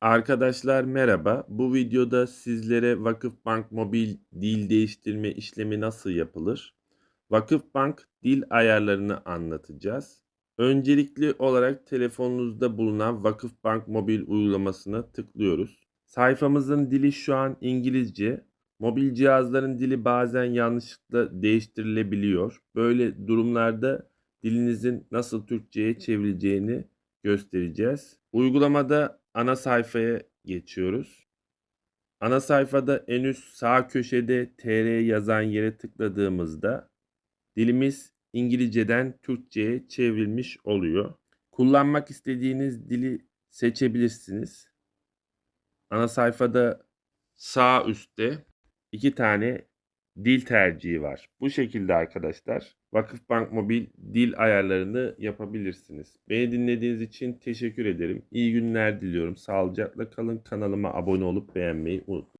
Arkadaşlar merhaba. Bu videoda sizlere Vakıfbank mobil dil değiştirme işlemi nasıl yapılır? Vakıfbank dil ayarlarını anlatacağız. Öncelikli olarak telefonunuzda bulunan Vakıfbank mobil uygulamasına tıklıyoruz. Sayfamızın dili şu an İngilizce. Mobil cihazların dili bazen yanlışlıkla değiştirilebiliyor. Böyle durumlarda dilinizin nasıl Türkçe'ye çevrileceğini göstereceğiz. Uygulamada ana sayfaya geçiyoruz. Ana sayfada en üst sağ köşede TR yazan yere tıkladığımızda dilimiz İngilizceden Türkçe'ye çevrilmiş oluyor. Kullanmak istediğiniz dili seçebilirsiniz. Ana sayfada sağ üstte iki tane dil tercihi var. Bu şekilde arkadaşlar Vakıfbank Mobil dil ayarlarını yapabilirsiniz. Beni dinlediğiniz için teşekkür ederim. İyi günler diliyorum. Sağlıcakla kalın. Kanalıma abone olup beğenmeyi unutmayın.